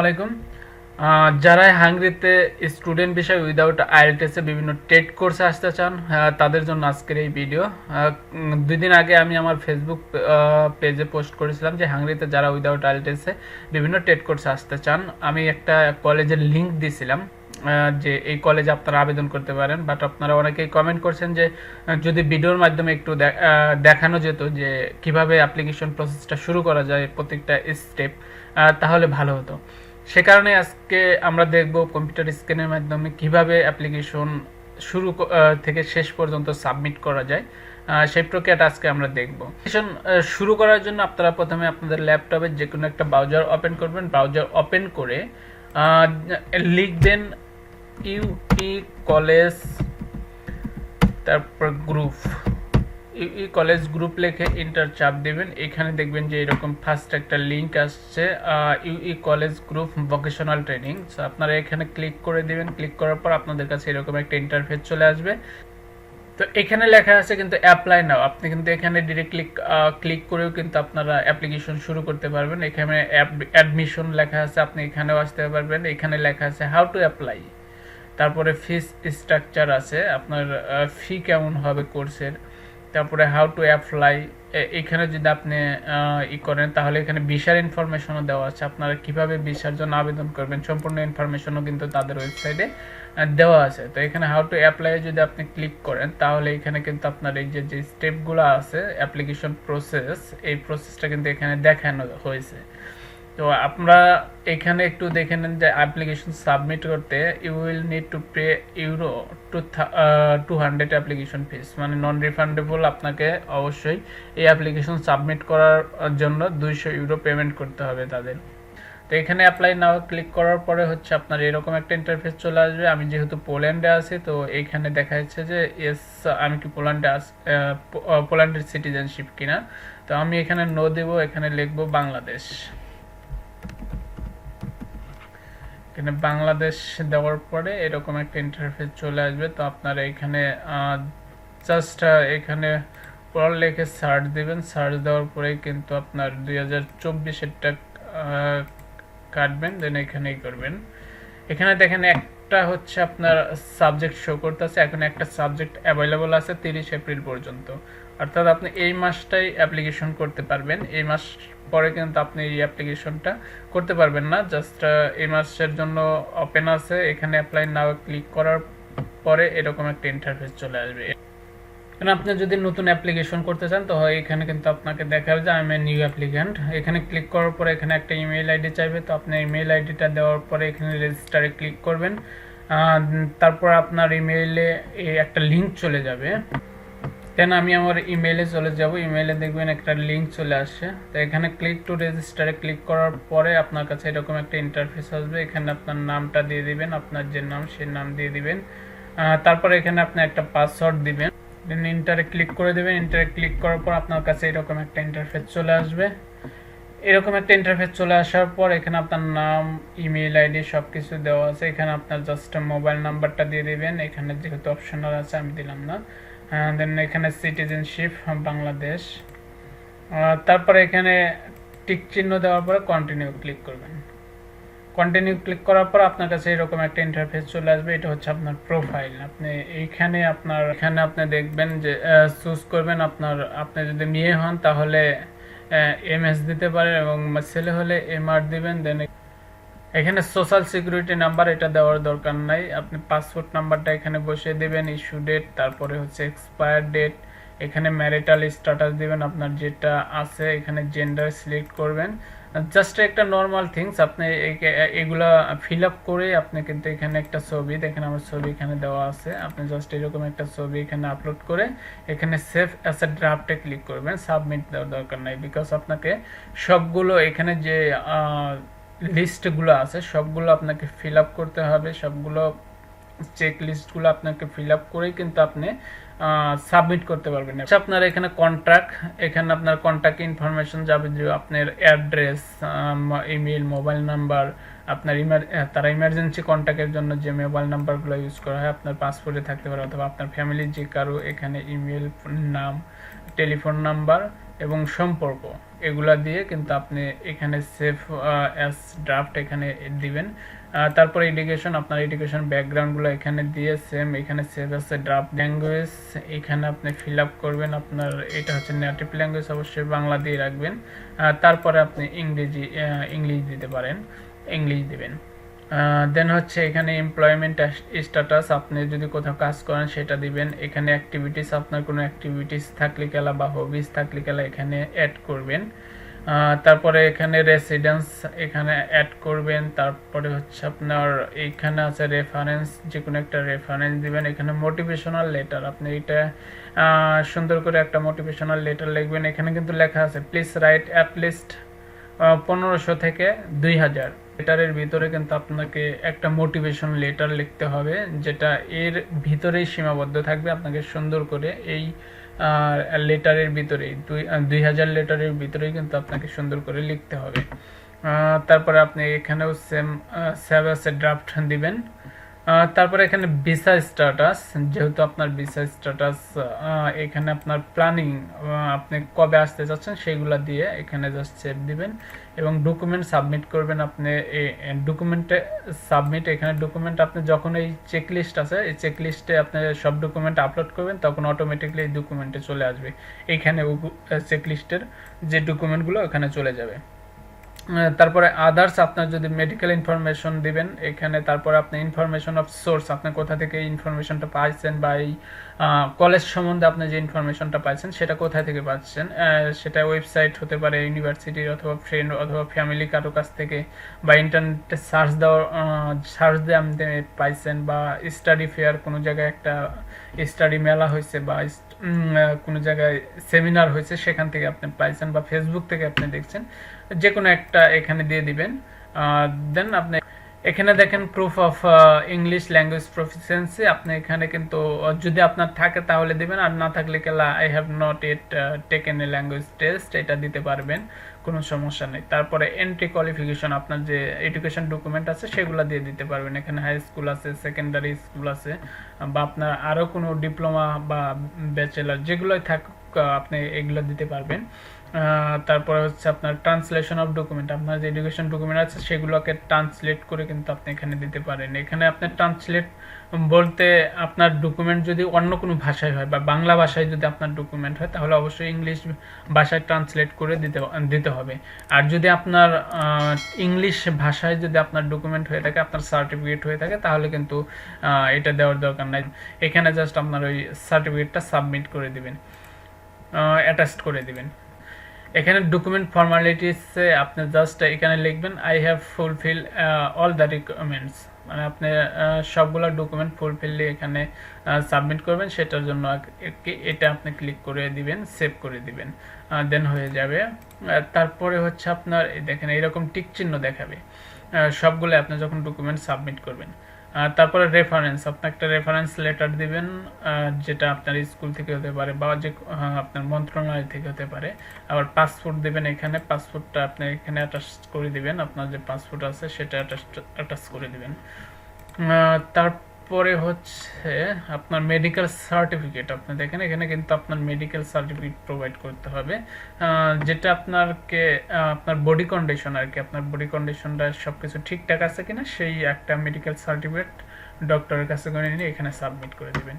আলাইকুম। যারা হাঙ্গরিতে স্টুডেন্ট বিষয় উইদাউট আইএলটিএসে বিভিন্ন টেট কোর্সে আসতে চান তাদের জন্য আজকের এই ভিডিও দুই দিন আগে আমি আমার ফেসবুক পেজে পোস্ট করেছিলাম যে হাঙ্গরিতে যারা উইদাউট আইএলটিএসে বিভিন্ন টেট কোর্সে আসতে চান, আমি একটা কলেজের লিংক দিয়েছিলাম যে এই কলেজে আপনারা আবেদন করতে পারেন। বাট আপনারা অনেকেই কমেন্ট করছেন যে যদি ভিডিওর মাধ্যমে একটু দেখানো যেত যে কীভাবে অ্যাপ্লিকেশন প্রসেসটা শুরু করা যায় প্রত্যেকটা স্টেপ তাহলে ভালো হতো। সে কারণে আজকে আমরা দেখব কম্পিউটার স্ক্যানের মাধ্যমে কীভাবে অ্যাপ্লিকেশন শুরু থেকে শেষ পর্যন্ত সাবমিট করা যায়। সেই প্রক্রিয়াটা আজকে আমরা দেখব। অ্যাপ্লিকেশন শুরু করার জন্য আপনারা প্রথমে আপনাদের ল্যাপটপে যে কোনো একটা ব্রাউজার ওপেন করবেন। ব্রাউজার ওপেন করে লিখবেন ইউটি কলেজ তারপর গ্রুপ কলেজ গ্রুপ লিখে ইন্টার চাপ দেবেন। এখানে দেখবেন যে এরকম ফার্স্ট একটা লিংক আসছে UE college group vocational training আপনারা এখানে ক্লিক করে দিবেন। ক্লিক করার পর আপনাদের কাছে এরকম একটা ইন্টারফেস চলে আসবে। তো এখানে লেখা আছে কিন্তু অ্যাপ্লাই নাও আপনি কিন্তু এখানে ডিরেক্টলি ক্লিক করেও কিন্তু আপনারা অ্যাপ্লিকেশন শুরু করতে পারবেন। এখানে অ্যাডমিশন লেখা আছে, আপনি এখানেও আসতে পারবেন। এখানে লেখা আছে হাউ টু অ্যাপ্লাই তারপরে ফিস স্ট্রাকচার আছে। আপনার ফি কেমন হবে কোর্সের তারপরে হাউ টু অ্যাপ্লাই এখানে যদি আপনি ই করেন, তাহলে এখানে ভিসার ইনফরমেশনও দেওয়া আছে। আপনারা কীভাবে ভিসার জন্য আবেদন করবেন, সম্পূর্ণ ইনফরমেশনও কিন্তু তাদের ওয়েবসাইটে দেওয়া আছে। তো এখানে হাউ টু অ্যাপ্লাই যদি আপনি ক্লিক করেন, তাহলে এখানে কিন্তু আপনার এই যে যে স্টেপগুলো আছে অ্যাপ্লিকেশন প্রসেস এই প্রসেসটা কিন্তু এখানে দেখানো হয়েছে। তো আপনারা এখানে একটু দেখে নেন যে অ্যাপ্লিকেশন সাবমিট করতে you will need to pay euro two two hundred application fees মানে নন রিফান্ডেবল আপনাকে অবশ্যই এই অ্যাপ্লিকেশন সাবমিট করার জন্য দুইশো ইউরো পেমেন্ট করতে হবে তাদের। তো এখানে অ্যাপ্লাই নাও ক্লিক করার পরে হচ্ছে আপনার এরকম একটা ইন্টারফেস চলে আসবে। আমি যেহেতু পোল্যান্ডে আছি, তো এইখানে দেখা যাচ্ছে যে এস আমি কি পোল্যান্ডে আস পোল্যান্ডের সিটিজেনশিপ কিনা? তো আমি এখানে নো দেবো, এখানে লিখব বাংলাদেশ। এখানে বাংলাদেশ দেওয়ার পরে এরকম একটা ইন্টারফেস চলে আসবে। তো আপনারা এখানে জাস্ট এখানে পড়ার লেখে সার্চ দিবেন। সার্চ দেওয়ার পরে কিন্তু আপনার দুই হাজার চব্বিশেরটা কাটবেন দেন এখানেই করবেন। এখানে দেখেন একটা হচ্ছে আপনার সাবজেক্ট শো করতেছে। এখন একটা সাবজেক্ট অ্যাভেলেবল আছে তিরিশ এপ্রিল পর্যন্ত। অর্থাৎ আপনি এই মাসটাই অ্যাপ্লিকেশন করতে পারবেন। এই মাস পরে কিন্তু আপনি এই অ্যাপ্লিকেশনটা করতে পারবেন না। জাস্ট এই মাসের জন্য ওপেন আছে। এখানে অ্যাপ্লাই নাও ক্লিক করার পরে এরকম একটা ইন্টারফেস চলে আসবে। এখন আপনি যদি নতুন অ্যাপ্লিকেশন করতে চান, তো এখানে কিন্তু আপনাকে দেখাবে যে আমি নিউ অ্যাপ্লিক্যান্ট এখানে ক্লিক করার পরে এখানে একটা ইমেল আইডি চাইবে। তো আপনি ইমেল আইডিটা দেওয়ার পরে এখানে রেজিস্টারে ক্লিক করবেন। তারপর আপনার ইমেইলে একটা লিংক চলে যাবে। দেন আমি আমার ইমেইলে চলে যাব। ইমেইলে দেখবেন একটা লিংক চলে আসছে। তো এখানে ক্লিক টু রেজিস্টারে ক্লিক করার পরে আপনার কাছে এরকম একটা ইন্টারফেস আসবে। এখানে আপনার নামটা দিয়ে দিবেন, আপনার যে নাম সেই নাম দিয়ে দিবেন। তারপরে এখানে আপনি একটা পাসওয়ার্ড দিবেন। দেন ইন্টারে ক্লিক করে দেবেন। ইন্টারে ক্লিক করার পর আপনার কাছে এরকম একটা ইন্টারফেস চলে আসবে। এরকম একটা ইন্টারফেস চলে আসার পর এখানে আপনার নাম ইমেল আইডি সব কিছু দেওয়া আছে। এখানে আপনার জাস্ট মোবাইল নাম্বারটা দিয়ে দিবেন। এখানে যেহেতু অপশনাল আছে, আমি দিলাম না। দেন এখানে সিটিজেনশিপ বাংলাদেশ তারপরে এখানে টিক চিহ্ন দেওয়ার পরে কন্টিনিউ ক্লিক করবেন। কন্টিনিউ ক্লিক করার পর আপনার কাছে এরকম একটা ইন্টারফেস চলে আসবে, এটা হচ্ছে আপনার প্রোফাইল আপনি এইখানে আপনার, এখানে আপনি দেখবেন যে চুজ করবেন আপনার, আপনি যদি মেয়ে হন তাহলে এম এস দিতে পারেন এবং ছেলে হলে এম আর দিবেন দেন এখানে সোশ্যাল সিকিউরিটি নাম্বার এটা দেওয়ার দরকার নাই। আপনি পাসপোর্ট নাম্বারটা এখানে বসিয়ে দেবেন ইস্যু ডেট তারপরে হচ্ছে এক্সপায়ার ডেট এখানে ম্যারিটাল স্ট্যাটাস দেবেন, আপনার যেটা আছে, এখানে জেন্ডার সিলেক্ট করবেন। জাস্ট একটা নর্মাল থিংস আপনি এগুলা ফিল আপ করে আপনি কিন্তু এখানে একটা ছবি, দেখেন আমার ছবি এখানে দেওয়া আছে। আপনি জাস্ট এরকম একটা ছবি এখানে আপলোড করে এখানে সেভ অ্যাস এ ড্রাফটে ক্লিক করবেন। সাবমিট দেওয়ার দরকার নাই বিকজ আপনাকে সবগুলো এখানে যে লিস্টগুলো আছে সবগুলো আপনাকে ফিল আপ করতে হবে সবগুলো চেক লিস্টগুলো আপনাকে ফিল আপ করেই কিন্তু আপনি সাবমিট করতে পারবেন। আচ্ছা, আপনার এখানে কন্ট্যাক্ট এখানে আপনার কন্ট্যাক্ট ইনফরমেশন যাবে যে আপনার অ্যাড্রেস ইমেল মোবাইল নাম্বার আপনার ইমার তারা ইমার্জেন্সি কন্ট্যাক্টের জন্য যে মোবাইল নাম্বারগুলো ইউজ করা হয় আপনার পাসপোর্টে থাকতে পারে অথবা আপনার ফ্যামিলির যে কারও এখানে ইমেল নাম টেলিফোন নাম্বার এবং সম্পর্ক, এগুলা দিয়ে কিন্তু আপনি এখানে সেভ অ্যাস ড্রাফট এখানে দিবেন। তারপরে এডুকেশন আপনার এডুকেশন ব্যাকগ্রাউন্ডগুলো এখানে দিয়ে সেম এখানে সেভ আছে ড্রাফট ল্যাঙ্গুয়েজ এখানে আপনি ফিল আপ করবেন আপনার, এটা হচ্ছে নেটিভ ল্যাঙ্গুয়েজ অবশ্যই বাংলা দিয়ে রাখবেন। তারপরে আপনি ইংরেজি ইংলিশ দিতে পারেন, ইংলিশ দিবেন। দেন হচ্ছে এখানে এমপ্লয়মেন্ট স্ট্যাটাস আপনি যদি কোথাও কাজ করেন সেটা দিবেন। এখানে অ্যাক্টিভিটিস আপনার কোনো অ্যাক্টিভিটিস থাকলে গেলা বা হবিস থাকলে গেলা এখানে অ্যাড করবেন। তারপরে এখানে রেসিডেন্স এখানে অ্যাড করবেন। তারপরে হচ্ছে আপনার এইখানে আছে রেফারেন্স যে কোনো একটা রেফারেন্স দিবেন। এখানে মোটিভেশনাল লেটার আপনি এটা সুন্দর করে একটা মোটিভেশনাল লেটার লিখবেন। এখানে কিন্তু লেখা আছে প্লিজ রাইট অ্যাট লিস্ট পনেরোশো থেকে দুই হাজার। লেটারের ভিতরে কিন্তু আপনাকে একটা মোটিভেশন লেটার লিখতে হবে, যেটা এর ভিতরেই সীমাবদ্ধ থাকবে আপনাকে সুন্দর করে এই লেটারের ভিতরেই, দুই হাজার লেটারের ভিতরেই কিন্তু আপনাকে সুন্দর করে লিখতে হবে। তারপরে আপনি এখানেও সেম আছে ড্রাফট দিবেন। তারপরে এখানে ভিসা স্ট্যাটাস যেহেতু আপনার ভিসা স্ট্যাটাস এখানে আপনার প্ল্যানিং আপনি কবে আসতে চাচ্ছেন সেইগুলা দিয়ে এখানে জাস্ট সেভ দিবেন এবং ডকুমেন্ট সাবমিট করবেন আপনি ডকুমেন্টে সাবমিট এখানে ডকুমেন্ট আপনি যখন এই চেকলিস্ট আছে, এই চেকলিস্টে আপনি সব ডকুমেন্ট আপলোড করবেন, তখন অটোমেটিকলি এই ডকুমেন্টে চলে আসবে। এখানে চেকলিস্টের যে ডকুমেন্টগুলো ওখানে চলে যাবে। তারপরে আদার্স আপনার যদি মেডিকেল ইনফরমেশন দিবেন, এখানে তারপরে আপনি ইনফরমেশন অফ সোর্স আপনি কোথা থেকে ইনফরমেশনটা পাইছেন বা এই কলেজ সম্বন্ধে আপনি যে ইনফরমেশনটা পাইছেন, সেটা কোথা থেকে পাচ্ছেন? সেটা ওয়েবসাইট হতে পারে ইউনিভার্সিটির অথবা ফ্রেন্ড অথবা ফ্যামিলি কারও কাছ থেকে বা ইন্টারনেটে সার্চ দেওয়ার সার্চ দিয়ে আপনি পাইছেন বা স্টাডি ফেয়ার কোনো জায়গায় একটা স্টাডি মেলা হয়েছে বা কোনো জায়গায় সেমিনার হয়েছে, সেখান থেকে আপনি পাইছেন বা ফেসবুক থেকে আপনি দেখছেন। যে কোনো একটা এখানে দিয়ে দিবেন। দেন আপনি এখানে দেখেন proof of English language proficiency আপনি এখানে কিন্তু, যদি আপনার থাকে তাহলে দিবেন। আর না থাকলে কেলা I have not it taken a language test এটা দিতে পারবেন। কোনো সমস্যা নেই। তারপরে এন্ট্রি কোয়ালিফিকেশন আপনার যে এডুকেশন ডকুমেন্ট আছে, সেগুলো দিয়ে দিতে পারবেন। এখানে হাই স্কুল আছে সেকেন্ডারি স্কুল আছে, বা আপনার আরও কোনো ডিপ্লোমা বা ব্যাচেলার যেগুলোই থাকুক আপনি এগুলো দিতে পারবেন। তারপরে হচ্ছে আপনার ট্রান্সলেশন অফ ডকুমেন্ট আপনার যে এডুকেশন ডকুমেন্ট আছে সেগুলোকে ট্রান্সলেট করে কিন্তু আপনি এখানে দিতে পারেন। এখানে আপনি ট্রান্সলেট বলতে আপনার ডকুমেন্ট যদি অন্য কোনো ভাষায় হয় বা বাংলা ভাষায় যদি আপনার ডকুমেন্ট হয়, তাহলে অবশ্যই ইংলিশ ভাষায় ট্রান্সলেট করে দিতে দিতে হবে। আর যদি আপনার ইংলিশ ভাষায় যদি আপনার ডকুমেন্ট হয়ে থাকে, আপনার সার্টিফিকেট হয়ে থাকে, তাহলে কিন্তু এটা দেওয়ার দরকার নাই। এখানে জাস্ট আপনার ওই সার্টিফিকেটটা সাবমিট করে দিবেন অ্যাটাচড করে দিবেন। এখানে ডকুমেন্ট ফর্মালিটিসে আপনি জাস্ট এখানে লিখবেন I have fulfil all the requirements মানে আপনি সবগুলো ডকুমেন্ট ফুলফিল এখানে সাবমিট করবেন, সেটার জন্য এটা আপনি ক্লিক করে দিবেন সেভ করে দিবেন দেন হয়ে যাবে। তারপরে হচ্ছে আপনার দেখেন, এরকম টিক চিহ্ন দেখাবে। সবগুলো আপনি যখন ডকুমেন্ট সাবমিট করবেন। তারপরে রেফারেন্স আপনি একটা রেফারেন্স লেটার দিবেন যেটা আপনার স্কুল থেকে হতে পারে বা যে আপনার মন্ত্রণালয় থেকে হতে পারে। আবার পাসপোর্ট দিবেন এখানে পাসপোর্টটা আপনি এখানে অ্যাটাচ করে দিবেন আপনার যে পাসপোর্ট আছে সেটা অ্যাটাচ করে দিবেন। আহ, তারপরে হচ্ছে আপনার মেডিকেল সার্টিফিকেট আপনি দেখেন, এখানে কিন্তু আপনার মেডিকেল সার্টিফিকেট প্রোভাইড করতে হবে। যেটা আপনারকে আপনার বডি কন্ডিশন আর কি, আপনার বডি কন্ডিশনটা সব কিছু ঠিকঠাক আছে কিনা, সেই একটা মেডিকেল সার্টিফিকেট ডক্টরের কাছে করে নিয়ে এখানে সাবমিট করে দেবেন।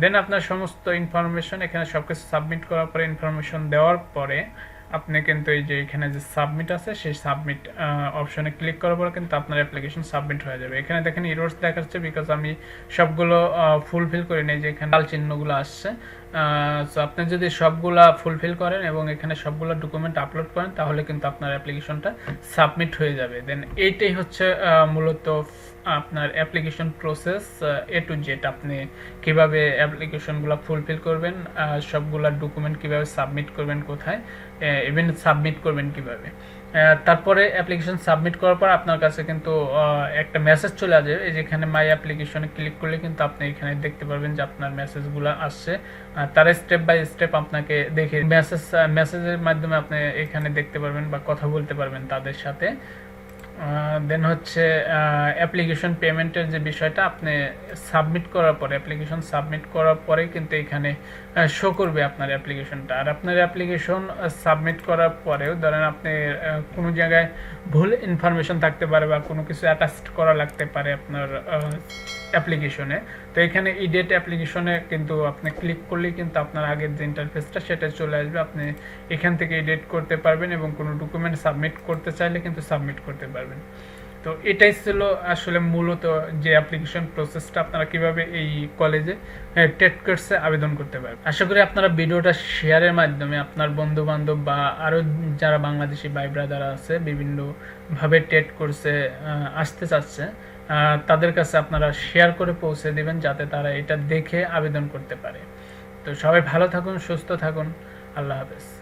দেন আপনার সমস্ত ইনফরমেশন এখানে সব কিছু সাবমিট করার পরে ইনফরমেশন দেওয়ার পরে আপনি কিন্তু এই যে এখানে যে সাবমিট আছে, সেই সাবমিট অপশনে ক্লিক করার পর কিন্তু আপনার অ্যাপ্লিকেশন সাবমিট হয়ে যাবে। এখানে দেখেন ইরোর্স দেখাচ্ছে বিকজ আমি সবগুলো ফুলফিল করে নিই যে এখানে লাল চিহ্নগুলো আসছে। সো আপনি যদি সবগুলা ফুলফিল করেন এবং এখানে সবগুলো ডকুমেন্ট আপলোড করেন, তাহলে কিন্তু আপনার অ্যাপ্লিকেশনটা সাবমিট হয়ে যাবে। দেন এইটাই হচ্ছে মূলত আপনার application process A to Z আপনি কীভাবে অ্যাপ্লিকেশনগুলো ফুলফিল করবেন সবগুলা ডকুমেন্ট কীভাবে সাবমিট করবেন কোথায় ইভেন সাবমিট করবেন কীভাবে। তারপরে অ্যাপ্লিকেশন সাবমিট করার পর আপনার কাছে কিন্তু একটা মেসেজ চলে আসবে এই যেখানে মাই অ্যাপ্লিকেশনে ক্লিক করলে কিন্তু আপনি এখানে দেখতে পারবেন যে আপনার মেসেজগুলো আসছে। তারা স্টেপ বাই স্টেপ আপনাকে দেখে মেসেজ মেসেজের মাধ্যমে আপনি এখানে দেখতে পারবেন বা কথা বলতে পারবেন তাদের সাথে। দেন হচ্ছে অ্যাপ্লিকেশন পেমেন্টের যে বিষয়টা আপনি সাবমিট করার পরে অ্যাপ্লিকেশন সাবমিট করার পরে কিন্তু এখানে শো করবে আপনার অ্যাপ্লিকেশনটা আর আপনার অ্যাপ্লিকেশন সাবমিট করার পরেও ধরেন আপনি কোনো জায়গায় ভুল ইনফরমেশন থাকতে পারে বা কোনো কিছু অ্যাটাচ করা লাগতে পারে আপনার অ্যাপ্লিকেশনে। তো এখানে ইডেট অ্যাপ্লিকেশনে কিন্তু আপনি ক্লিক করলেই কিন্তু আপনার আগের যে ইন্টারফেসটা সেটা চলে আসবে। আপনি এখান থেকে এডিট করতে পারবেন এবং কোনো ডকুমেন্ট সাবমিট করতে চাইলে কিন্তু সাবমিট করতে পারবেন। তো এটাই ছিল আসলে মূলত যে অ্যাপ্লিকেশন প্রসেসটা আপনারা কীভাবে এই কলেজে টেট কোর্সে আবেদন করতে পারবেন। আশা করি আপনারা ভিডিওটা শেয়ারের মাধ্যমে আপনার বন্ধু বান্ধব বা আরও যারা বাংলাদেশি ভাই ব্রাদার আছে, বিভিন্নভাবে টেট কোর্সে আসতে চাচ্ছে তাদের কাছে আপনারা শেয়ার করে পৌঁছে দিবেন যাতে তারা এটা দেখে আবেদন করতে পারে। তো সবাই ভালো থাকুন, সুস্থ থাকুন। আল্লাহ হাফেজ।